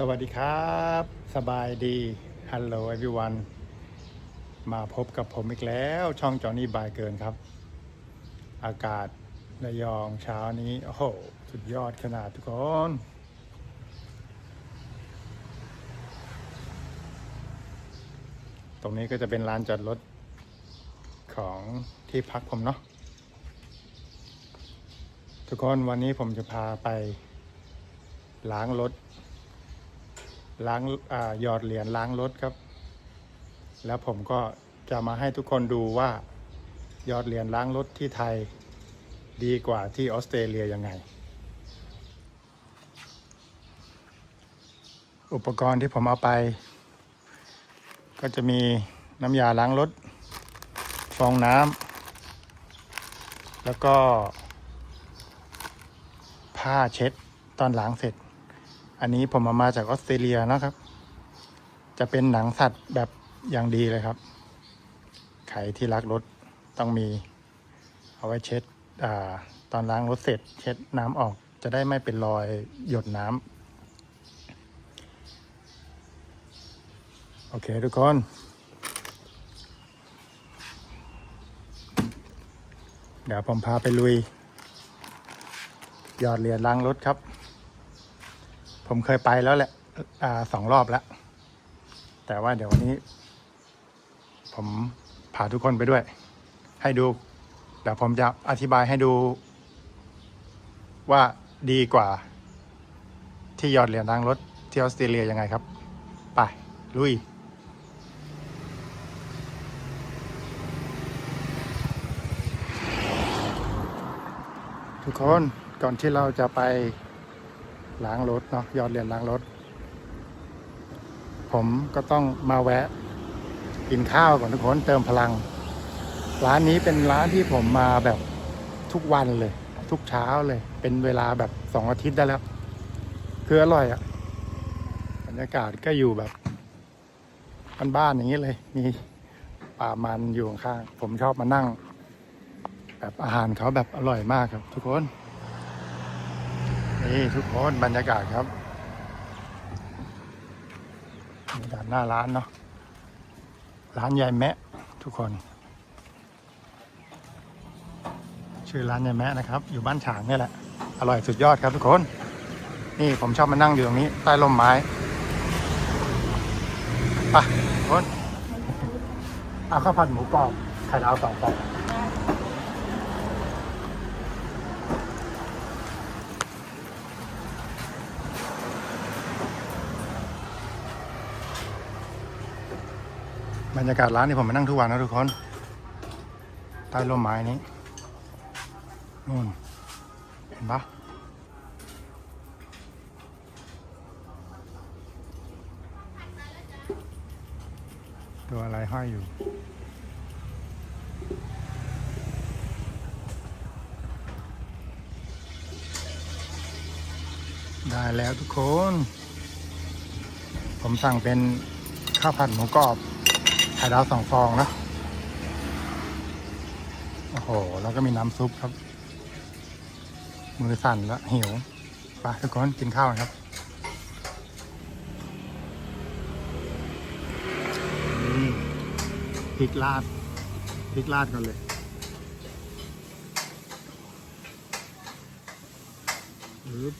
สวัสดีครับ สบายดี ฮัลโหล everyone มาพบกับผมอีกแล้ว ช่องจอห์นนี่บายเกินครับ อากาศระยองเช้านี้ โอ้โห สุดยอดขนาดทุกคน ตรงนี้ก็จะเป็นลานจอดรถของที่พักผมเนาะทุกคนวันนี้ผมจะพาไปล้างรถ ล้างหยอดเหรียญล้างรถครับ แล้วผมก็จะมาให้ทุกคนดูว่าหยอดเหรียญล้างรถที่ไทยดีกว่าที่ออสเตรเลียยังไง อุปกรณ์ที่ผมเอาไป ก็จะมีน้ำยาล้างรถ ฟองน้ำแล้วก็ผ้าเช็ดตอนล้างเสร็จ อันนี้ผมเอามาจากออสเตรเลียนะครับ จะเป็นหนังสัตว์แบบอย่างดีเลยครับใครที่รักรถต้องมี เอาไว้เช็ดอาตอนล้างรถเสร็จ เช็ดน้ำออกจะได้ไม่เป็นรอยหยดน้ำโอเคทุกคน เดี๋ยวผมพาไปลุย ยอดเหรียญล้างรถครับ ผมเคยไปแล้วแหละอสองรอบแล้ว แต่ว่าเดี๋ยววันนี้ ผมพาทุกคนไปด้วย ให้ดูเดี๋ยวผมจะอธิบายให้ดู ว่าดีกว่า ที่ยอดเหรียญล้างรถที่ออสเตรเลียยังไงครับ ไป ลุยทุกคนก่อนที่เราจะไป ล้างรถเนาะยอดเหรียญล้างรถ ผมก็ต้องมาแวะ กินข้าวก่อนทุกคนเติมพลัง ร้านนี้เป็นร้านที่ผมมาแบบทุกวันเลย ทุกเช้าเลย เป็นเวลาแบบสองอาทิตย์ได้แล้ว คืออร่อยอะ่ะบรรยากาศก็อยู่แบบบ้านๆอย่างนี้เลย มีป่ามันอยู่ข้างผมชอบมานั่ง แบบอาหารเขาแบบอร่อยมากครับทุกคน นี่ทุกคนบรรยากาศครับบรรยากาศหน้าร้านเนาะร้านยายแมะทุกคน ชื่อร้านยายแมะนะครับ อยู่บ้านฉางนี่แหละ อร่อยสุดยอดครับทุกคน นี่ผมชอบมานั่งอยู่ตรงนี้ ใต้ร่มไม้ไปทุกคนเอาข้าวผัดหมูกรอบไข่ดาวสองฟอง บรรยากาศร้านนี่ผมมานั่งทุกวันนะทุกคน ใต้ร่มไม้นี้นู่นเห็นปะตัวอะไรห้อยอยู่ ได้แล้วทุกคน ผมสั่งเป็นข้าวผัดหมูกรอบ ไข่ดาวสองฟองนะ โอ้โห แล้วก็มีน้ำซุปครับ มือสั่นแล้วหิว ไปทุกคนกินข้าวครับนี่พริกลาดพริกลาดกันเลยปึ๊บ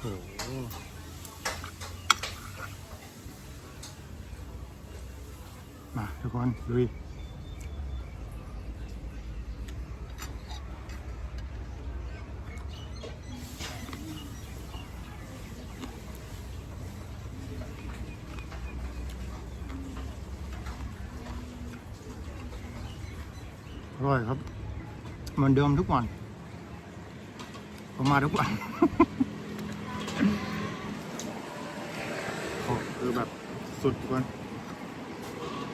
โอ้โห มาทุกคนลุยอร่อยครับเหมือนเดิมทุกวันผมมาทุกวันคือแบบสุดทุกคน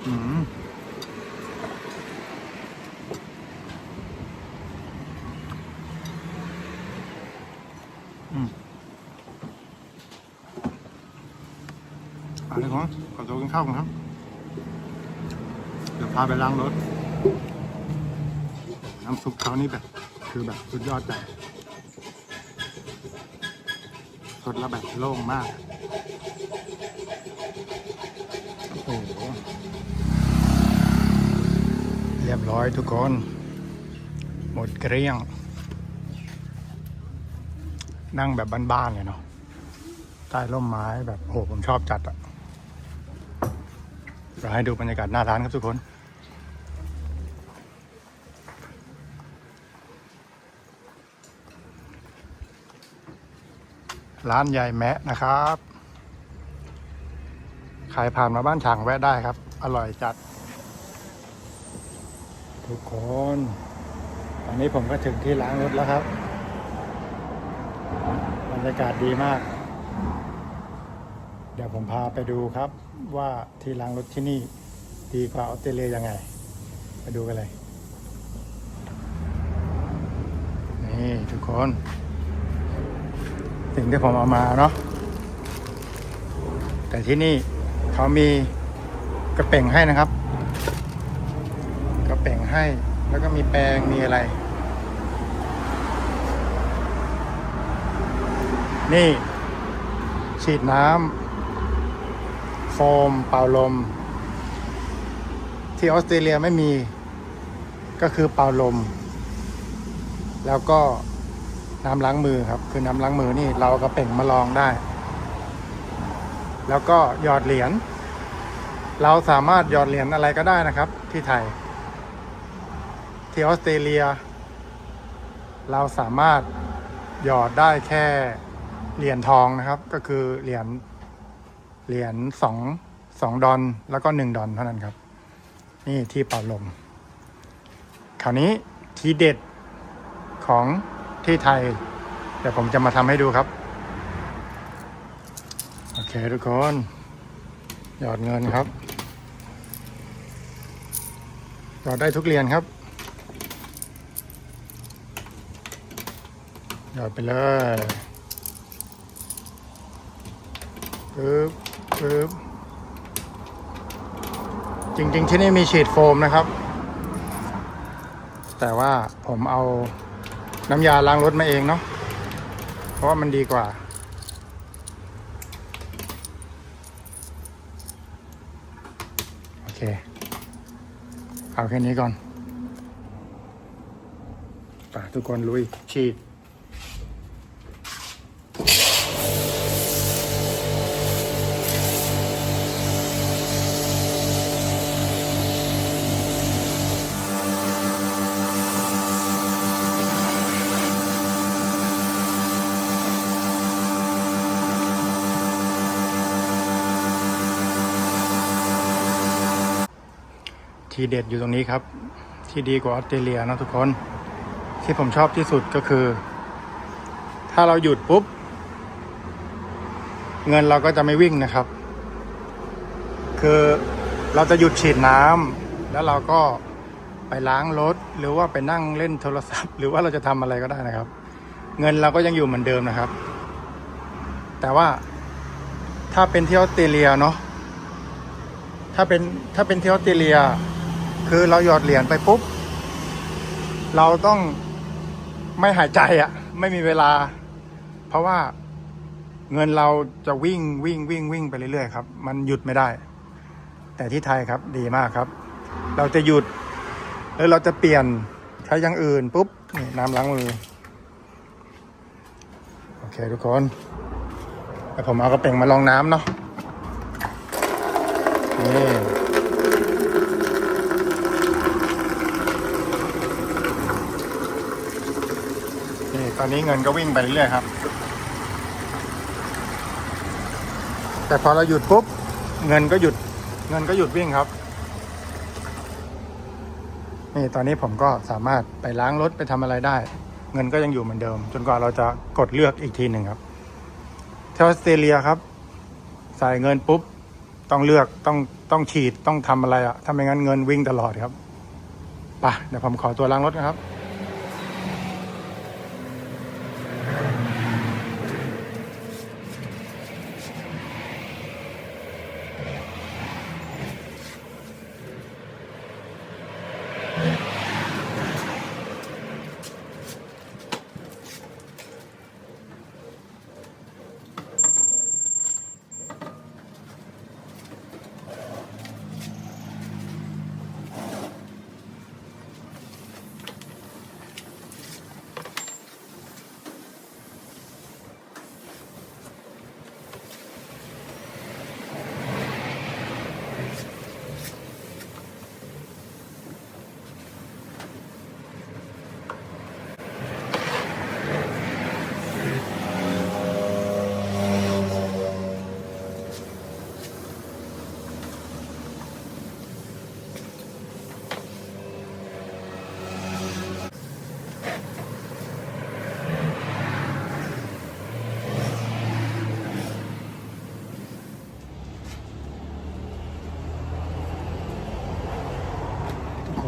อืมอืมเอาเลยครับขอตัวกินข้าวกันครับ เดี๋ยวพาไปล้างรถ น้ำซุปเขานี่แบบ คือแบบสุดยอดจัดสดล้วแบบโล่งมาก โอ้โห เรียบร้อยทุกคน หมดเกลี้ยง นั่งแบบบ้านๆเลยเนาะใต้ร่มไม้แบบโอ้โหผมชอบจัดอะจะให้ดูบรรยากาศหน้าร้านครับทุกคนร้านใหญ่แมะนะครับ ใครผ่านมาบ้านฉางแวะได้ครับ อร่อยจัด ทุกคน ตอนนี้ผมก็ถึงที่ล้างรถแล้วครับ บรรยากาศดีมาก เดี๋ยวผมพาไปดูครับว่าที่ล้างรถที่นี่ดีกว่าออสเตรเลียยังไง ไปดูกันเลย นี่ทุกคน สิ่งที่ผมเอามาเนาะ แต่ที่นี่เขามีกระเป่งให้นะครับ ให้ แล้วก็มีแปรงมีอะไร นี่ ฉีดน้ำโฟมเป่าลม ที่ออสเตรเลียไม่มี ก็คือเป่าลม แล้วก็น้ำล้างมือครับ คือน้ำล้างมือนี่เรากระเป่งมาลองได้ แล้วก็หยอดเหรียญเราสามารถหยอดเหรียญอะไรก็ได้นะครับ ที่ไทย ที่ออสเตรเลีย เราสามารถหยอดได้แค่เหรียญทองนะครับ ก็คือเหรียญเหรียญสองสองดอลแล้วก็หนึ่งดอลเท่านั้นครับ นี่ที่เป่าลมคราวนี้ทีเด็ดของที่ไทย เดี๋ยวผมจะมาทำให้ดูครับ โอเคทุกคน หยอดเงินครับ หยอดได้ทุกเหรียญครับ หยอดไปเลยปึ๊บปึ๊บจริงๆ ที่นี่มีฉีดโฟมนะครับ แต่ว่าผมเอาน้ำยาล้างรถมาเองเนาะเพราะว่ามันดีกว่าโอเคเอาแค่นี้ก่อนป่าทุกคนลุยฉีด ทีเด็ดอยู่ตรงนี้ครับ ที่ดีกว่าออสเตรเลียนะทุกคน ที่ผมชอบที่สุดก็คือ ถ้าเราหยุดปุ๊บ เงินเราก็จะไม่วิ่งนะครับ คือเราจะหยุดฉีดน้ำแล้วเราก็ไปล้างรถ หรือว่าไปนั่งเล่นโทรศัพท์ หรือว่าเราจะทำอะไรก็ได้นะครับ เงินเราก็ยังอยู่เหมือนเดิมนะครับ แต่ว่าถ้าเป็นที่ออสเตรเลียเนาะถ้าเป็นถ้าเป็นที่ออสเตรเลีย คือเราหยอดเหรียญไปปุ๊บ เราต้องไม่หายใจอะ่ะ ไม่มีเวลา เพราะว่าเงินเราจะวิ่งวิ่งวิ่งวิ่งไปเรื่อยๆครับ มันหยุดไม่ได้ แต่ที่ไทยครับดีมากครับ เราจะหยุด แล้วเราจะเปลี่ยนใช้อย่างอื่นปุ๊บนี่น้ำล้างมือ โอเคทุกคนแต่ผมเอากระเป่งมาลองน้ำเนาะนี่ อนนี้เงินก็วิ่งไปเรื่อยๆครับ แต่พอเราหยุดปุ๊บ เงินก็หยุด เงินก็หยุดวิ่งครับ นี่ตอนนี้ผมก็สามารถไปล้างรถไปทำอะไรได้ เงินก็ยังอยู่เหมือนเดิม จนกว่าเราจะกดเลือกอีกทีหนึ่งครับเที่อสเตรเลียครับ ใส่เงินปุ๊บ ต้องเลือกต้องต้องฉีดต้องทำอะไรอะถ้าไม่งั้นเงินวิ่งตลอดครับไปเดี๋ยวผมขอตัวล้างรถนะครับ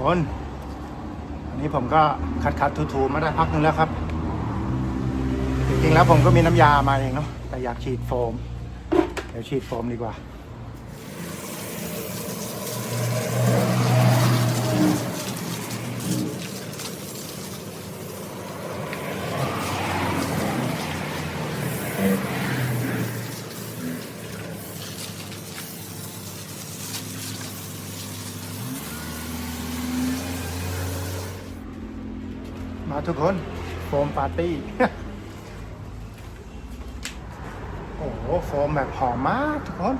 คนอันนี้ผมก็คัดคัดถูๆมาได้พักหนึงแล้วครับ จริงๆแล้วผมก็มีน้ำยามาเองเนาะแต่อยากฉีดโฟม เดี๋ยวฉีดโฟมดีกว่า ทุกคนโฟมปาร์ตี้ โอ้โหโฟมแบบหอมมากทุกคน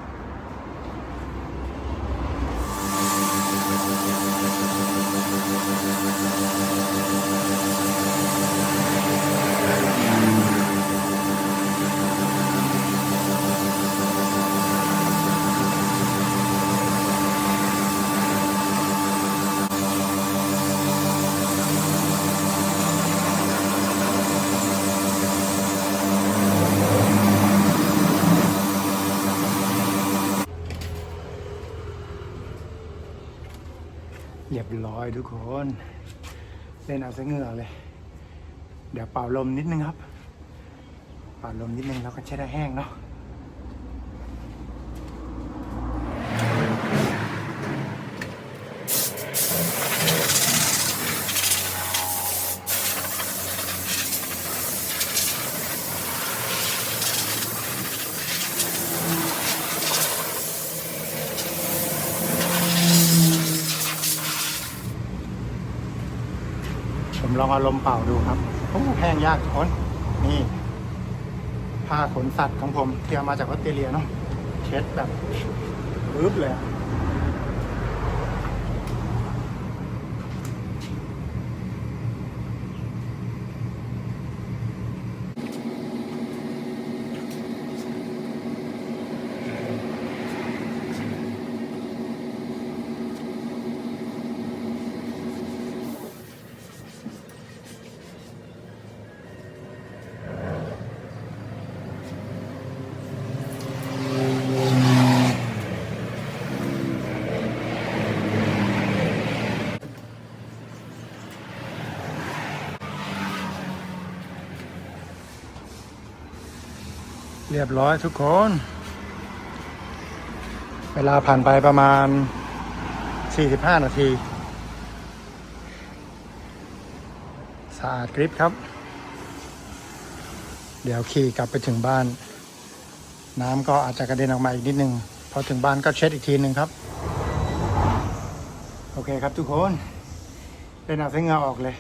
รียบร้อยทุกคน เล่นเอาซะเหงื่อเลย เดี๋ยวเป่าลมนิดนึงครับ เป่าลมนิดนึงแล้วก็ใช้ได้แห้งเนาะ ลองเอาลมเป่าดูครับโอ้แห้งยากทุกคนนี่ผ้าขนสัตว์ของผมเที่ยวมาจากออสเตรเลียเนาะเช็ดแบบปึ๊บเลย รียบร้อยทุกคน เวลาผ่านไปประมาณ 45 นาที สะอาดกริปครับ เดี๋ยวขี่กลับไปถึงบ้าน น้ำก็อาจจะกระเด็นออกมาอีกนิดนึง พอถึงบ้านก็เช็ดอีกทีหนึ่งครับ โอเคครับทุกคนเล่นเอาเส้นเงาออกเลย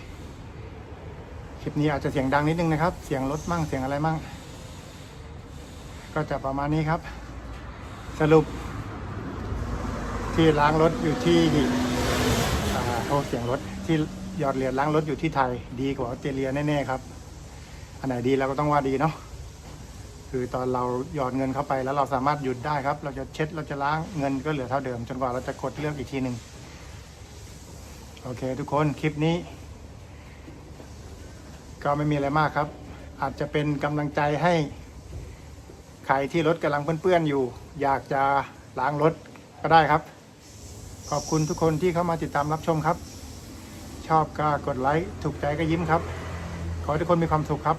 คลิปนี้อาจจะเสียงดังนิดนึงนะครับ เสียงรถมั่งเสียงอะไรมั่ง ก็จะประมาณนี้ครับ สรุป ที่ล้างรถอยู่ที่อ่าโทษเสียงรถที่ยอดเหรียญล้างรถอยู่ที่ไทย ดีกว่าออสเตรเลียแน่ๆครับ อันไหนดีเราก็ต้องว่าดีเนาะคือตอนเราหยอดเงินเข้าไปแล้วเราสามารถหยุดได้ครับ เราจะเช็ดเราจะล้างเงินก็เหลือเท่าเดิม จนกว่าเราจะกดเลือกอีกทีหนึ่งโอเค ทุกคนคลิปนี้ ก็ไม่มีอะไรมากครับ อาจจะเป็นกำลังใจให้ ใครที่รถกำลังเปื้อนๆอยู่ อยากจะล้างรถก็ได้ครับ ขอบคุณทุกคนที่เข้ามาติดตามรับชมครับ ชอบก็กดไลค์ถูกใจก็ยิ้มครับ ขอให้ทุกคนมีความสุขครับ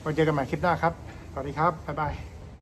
ไว้เจอกันใหม่คลิปหน้าครับ สวัสดีครับ บ๊ายบาย